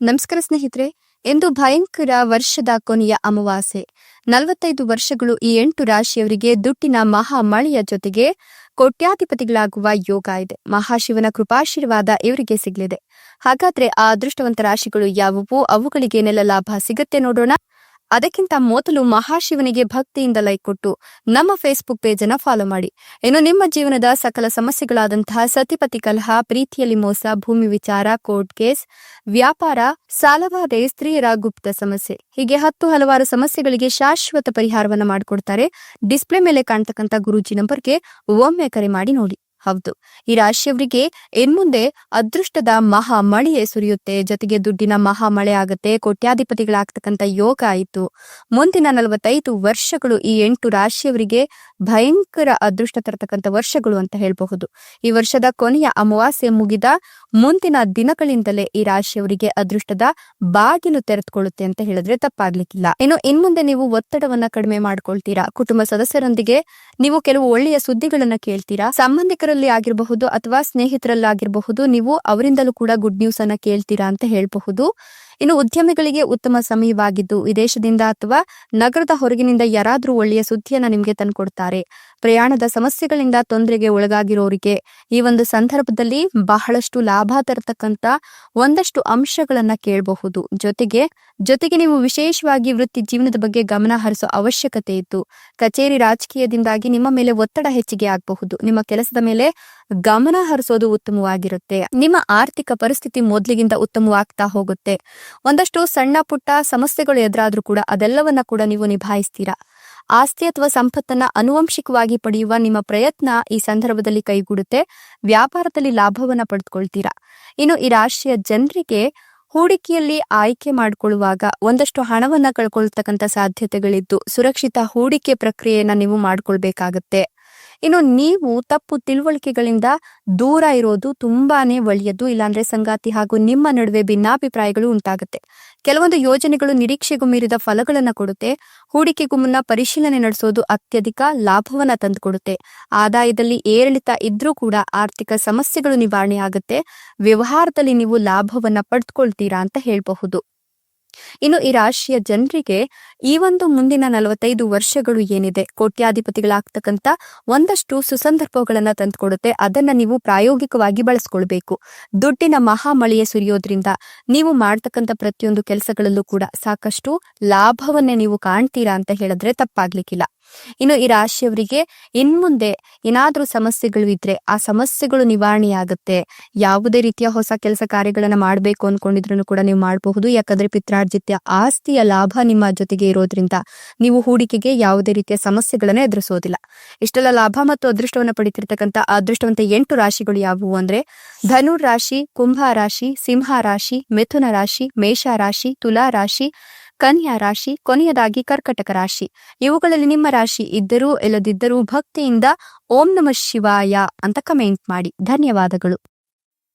ನಮಸ್ಕಾರ ಸ್ನೇಹಿತರೆ, ಇಂದು ಭಯಂಕರ ವರ್ಷದ ಕೊನೆಯ ಅಮಾವಾಸ್ಯೆ. ನಲವತ್ತೈದು ವರ್ಷಗಳು ಈ ಎಂಟು ರಾಶಿಯವರಿಗೆ ದುಡ್ಡಿನ ಮಹಾ ಮಳೆಯ ಜೊತೆಗೆ ಕೋಟ್ಯಾಧಿಪತಿಗಳಾಗುವ ಯೋಗ ಇದೆ. ಮಹಾಶಿವನ ಕೃಪಾಶೀರ್ವಾದ ಇವರಿಗೆ ಸಿಗಲಿದೆ. ಹಾಗಾದ್ರೆ ಆ ಅದೃಷ್ಟವಂತ ರಾಶಿಗಳು ಯಾವುವು? ಅವುಗಳಿಗೆ ಲಾಭ ಸಿಗುತ್ತೆ ನೋಡೋಣ. ಅದಕ್ಕಿಂತ ಮೊದಲು ಮಹಾಶಿವನಿಗೆ ಭಕ್ತಿಯಿಂದ ಲೈಕ್ ಕೊಟ್ಟು ನಮ್ಮ ಫೇಸ್ಬುಕ್ ಪೇಜ್ ಅನ್ನ ಫಾಲೋ ಮಾಡಿ. ಇನ್ನು ನಿಮ್ಮ ಜೀವನದ ಸಕಲ ಸಮಸ್ಯೆಗಳಾದಂತಹ ಸತಿಪತಿ ಕಲಹ, ಪ್ರೀತಿಯಲ್ಲಿ ಮೋಸ, ಭೂಮಿ ವಿಚಾರ ಕೋರ್ಟ್ ಕೇಸ್ ವ್ಯಾಪಾರ, ಸಾಲವಾದ, ಸ್ತ್ರೀಯರ ಗುಪ್ತ ಸಮಸ್ಯೆ, ಹೀಗೆ ಹತ್ತು ಹಲವಾರು ಸಮಸ್ಯೆಗಳಿಗೆ ಶಾಶ್ವತ ಪರಿಹಾರವನ್ನ ಮಾಡಿಕೊಡ್ತಾರೆ. ಡಿಸ್ಪ್ಲೇ ಮೇಲೆ ಕಾಣ್ತಕ್ಕಂಥ ಗುರೂಜಿ ನಂಬರ್ಗೆ ಒಮ್ಮೆ ಕರೆ ಮಾಡಿ ನೋಡಿ. ಹೌದು. ಈ ರಾಶಿಯವರಿಗೆ ಇನ್ಮುಂದೆ ಅದೃಷ್ಟದ ಮಹಾ ಮಳೆಯೇ ಸುರಿಯುತ್ತೆ. ಜೊತೆಗೆ ದುಡ್ಡಿನ ಮಹಾ ಮಳೆ ಆಗುತ್ತೆ. ಕೋಟ್ಯಾಧಿಪತಿಗಳಾಗ್ತಕ್ಕಂಥ ಯೋಗ ಆಯಿತು. ಮುಂದಿನ ನಲವತ್ತೈದು ವರ್ಷಗಳು ಈ ಎಂಟು ರಾಶಿಯವರಿಗೆ ಭಯಂಕರ ಅದೃಷ್ಟ ತರತಕ್ಕಂಥ ವರ್ಷಗಳು ಅಂತ ಹೇಳಬಹುದು. ಈ ವರ್ಷದ ಕೊನೆಯ ಅಮಾವಾಸ್ಯೆ ಮುಗಿದ ಮುಂದಿನ ದಿನಗಳಿಂದಲೇ ಈ ರಾಶಿಯವರಿಗೆ ಅದೃಷ್ಟದ ಬಾಗಿಲು ತೆರೆದುಕೊಳ್ಳುತ್ತೆ ಅಂತ ಹೇಳಿದ್ರೆ ತಪ್ಪಾಗ್ಲಿಕ್ಕಿಲ್ಲ. ಇನ್ನು ಇನ್ಮುಂದೆ ನೀವು ಒತ್ತಡವನ್ನ ಕಡಿಮೆ ಮಾಡ್ಕೊಳ್ತೀರಾ? ಕುಟುಂಬ ಸದಸ್ಯರೊಂದಿಗೆ ನೀವು ಕೆಲವು ಒಳ್ಳೆಯ ಸುದ್ದಿಗಳನ್ನ ಕೇಳ್ತೀರಾ? ಸಂಬಂಧಿಕರಲ್ಲಿ ಆಗಿರಬಹುದು ಅಥವಾ ಸ್ನೇಹಿತರಲ್ಲಾಗಿರಬಹುದು ನೀವು ಅವರಿಂದಲೂ ಕೂಡ ಗುಡ್ ನ್ಯೂಸ್ ಅನ್ನ ಕೇಳ್ತೀರಾ ಅಂತ ಹೇಳಬಹುದು. ಇನ್ನು ಉದ್ಯಮಿಗಳಿಗೆ ಉತ್ತಮ ಸಮಯವಾಗಿದ್ದು, ವಿದೇಶದಿಂದ ಅಥವಾ ನಗರದ ಹೊರಗಿನಿಂದ ಯಾರಾದರೂ ಒಳ್ಳೆಯ ಸುದ್ದಿಯನ್ನ ನಿಮಗೆ ತಂದುಕೊಡ್ತಾರೆ. ಪ್ರಯಾಣದ ಸಮಸ್ಯೆಗಳಿಂದ ತೊಂದರೆಗೆ ಒಳಗಾಗಿರೋರಿಗೆ ಈ ಒಂದು ಸಂದರ್ಭದಲ್ಲಿ ಬಹಳಷ್ಟು ಲಾಭ ತರತಕ್ಕಂತ ಒಂದಷ್ಟು ಅಂಶಗಳನ್ನ ಕೇಳಬಹುದು. ಜೊತೆಗೆ ಜೊತೆಗೆ ನೀವು ವಿಶೇಷವಾಗಿ ವೃತ್ತಿ ಜೀವನದ ಬಗ್ಗೆ ಗಮನ ಹರಿಸೋ ಅವಶ್ಯಕತೆ ಇತ್ತು ಕಚೇರಿ ರಾಜಕೀಯದಿಂದಾಗಿ ನಿಮ್ಮ ಮೇಲೆ ಒತ್ತಡ ಹೆಚ್ಚಿಗೆ ಆಗಬಹುದು. ನಿಮ್ಮ ಕೆಲಸದ ಮೇಲೆ ಗಮನ ಹರಿಸೋದು ಉತ್ತಮವಾಗಿರುತ್ತೆ. ನಿಮ್ಮ ಆರ್ಥಿಕ ಪರಿಸ್ಥಿತಿ ಮೊದಲಿಗಿಂತ ಉತ್ತಮವಾಗ್ತಾ ಹೋಗುತ್ತೆ. ಒಂದಷ್ಟು ಸಣ್ಣ ಪುಟ್ಟ ಸಮಸ್ಯೆಗಳು ಎದುರಾದ್ರೂ ಕೂಡ ಅದೆಲ್ಲವನ್ನ ಕೂಡ ನೀವು ನಿಭಾಯಿಸ್ತೀರಾ? ಆಸ್ತಿ ಅಥವಾ ಸಂಪತ್ತನ್ನ ಅನುವಂಶಿಕವಾಗಿ ಪಡೆಯುವ ನಿಮ್ಮ ಪ್ರಯತ್ನ ಈ ಸಂದರ್ಭದಲ್ಲಿ ಕೈಗೂಡುತ್ತೆ. ವ್ಯಾಪಾರದಲ್ಲಿ ಲಾಭವನ್ನ ಪಡೆದುಕೊಳ್ತೀರಾ ಇನ್ನು ಈ ರಾಶಿಯ ಜನರಿಗೆ ಹೂಡಿಕೆಯಲ್ಲಿ ಆಯ್ಕೆ ಮಾಡಿಕೊಳ್ಳುವಾಗ ಒಂದಷ್ಟು ಹಣವನ್ನ ಕಳ್ಕೊಳ್ತಕ್ಕಂಥ ಸಾಧ್ಯತೆಗಳಿದ್ದು ಸುರಕ್ಷಿತ ಹೂಡಿಕೆ ಪ್ರಕ್ರಿಯೆಯನ್ನ ನೀವು ಮಾಡ್ಕೊಳ್ಬೇಕಾಗತ್ತೆ. ಇನ್ನು ನೀವು ತಪ್ಪು ತಿಳುವಳಿಕೆಗಳಿಂದ ದೂರ ಇರೋದು ತುಂಬಾನೇ ಒಳ್ಳೆಯದು, ಇಲ್ಲಾಂದ್ರೆ ಸಂಗಾತಿ ಹಾಗೂ ನಿಮ್ಮ ನಡುವೆ ಭಿನ್ನಾಭಿಪ್ರಾಯಗಳು ಉಂಟಾಗುತ್ತೆ. ಕೆಲವೊಂದು ಯೋಜನೆಗಳು ನಿರೀಕ್ಷೆಗೂ ಮೀರಿದ ಫಲಗಳನ್ನ ಕೊಡುತ್ತೆ. ಹೂಡಿಕೆಗೂ ಮುನ್ನ ಪರಿಶೀಲನೆ ನಡೆಸೋದು ಅತ್ಯಧಿಕ ಲಾಭವನ್ನ ತಂದುಕೊಡುತ್ತೆ. ಆದಾಯದಲ್ಲಿ ಏರಿಳಿತ ಇದ್ರೂ ಕೂಡ ಆರ್ಥಿಕ ಸಮಸ್ಯೆಗಳು ನಿವಾರಣೆ ಆಗುತ್ತೆ. ವ್ಯವಹಾರದಲ್ಲಿ ನೀವು ಲಾಭವನ್ನ ಪಡೆದುಕೊಳ್ತೀರಾ ಅಂತ ಹೇಳಬಹುದು. ಇನ್ನು ಈ ರಾಶಿಯ ಜನರಿಗೆ ಈ ಒಂದು ಮುಂದಿನ ನಲವತ್ತೈದು ವರ್ಷಗಳು ಏನಿದೆ, ಕೋಟ್ಯಾಧಿಪತಿಗಳಾಗ್ತಕ್ಕಂಥ ಒಂದಷ್ಟು ಸುಸಂದರ್ಭಗಳನ್ನ ತಂದುಕೊಡುತ್ತೆ. ಅದನ್ನ ನೀವು ಪ್ರಾಯೋಗಿಕವಾಗಿ ಬಳಸ್ಕೊಳ್ಬೇಕು. ದುಡ್ಡಿನ ಮಹಾಮಳೆಯ ಸುರಿಯೋದ್ರಿಂದ ನೀವು ಮಾಡ್ತಕ್ಕಂಥ ಪ್ರತಿಯೊಂದು ಕೆಲಸಗಳಲ್ಲೂ ಕೂಡ ಸಾಕಷ್ಟು ಲಾಭವನ್ನೇ ನೀವು ಕಾಣ್ತೀರಾ ಅಂತ ಹೇಳಿದ್ರೆ ತಪ್ಪಾಗ್ಲಿಕ್ಕಿಲ್ಲ. ಇನ್ನು ಈ ರಾಶಿಯವರಿಗೆ ಇನ್ಮುಂದೆ ಏನಾದ್ರೂ ಸಮಸ್ಯೆಗಳು ಇದ್ರೆ ಆ ಸಮಸ್ಯೆಗಳು ನಿವಾರಣೆಯಾಗುತ್ತೆ. ಯಾವುದೇ ರೀತಿಯ ಹೊಸ ಕೆಲಸ ಕಾರ್ಯಗಳನ್ನ ಮಾಡಬೇಕು ಅನ್ಕೊಂಡಿದ್ರು ಕೂಡ ನೀವು ಮಾಡಬಹುದು. ಯಾಕಂದ್ರೆ ಪಿತ್ರಾರ್ಜಿತ್ಯ ಆಸ್ತಿಯ ಲಾಭ ನಿಮ್ಮ ಜೊತೆಗೆ ಇರೋದ್ರಿಂದ ನೀವು ಹೂಡಿಕೆಗೆ ಯಾವುದೇ ರೀತಿಯ ಸಮಸ್ಯೆಗಳನ್ನ ಎದುರಿಸೋದಿಲ್ಲ. ಇಷ್ಟೆಲ್ಲ ಲಾಭ ಮತ್ತು ಅದೃಷ್ಟವನ್ನ ಪಡಿತಿರ್ತಕ್ಕಂಥ ಅದೃಷ್ಟವಂತ ಎಂಟು ರಾಶಿಗಳು ಯಾವುವು ಅಂದ್ರೆ ಧನು ರಾಶಿ, ಕುಂಭ ರಾಶಿ, ಸಿಂಹ ರಾಶಿ, ಮಿಥುನ ರಾಶಿ, ಮೇಷ ರಾಶಿ, ತುಲಾ ರಾಶಿ ಕನ್ಯಾ ರಾಶಿ, ಕೊನೆಯದಾಗಿ ಕರ್ಕಟಕ ರಾಶಿ. ಇವುಗಳಲ್ಲಿ ನಿಮ್ಮ ರಾಶಿ ಇದ್ದರೂ, ಇಲ್ಲದಿದ್ದರೂ ಭಕ್ತಿಯಿಂದ ಓಂ ನಮ ಶಿವಾಯ ಅಂತ ಕಮೆಂಟ್ ಮಾಡಿ. ಧನ್ಯವಾದಗಳು.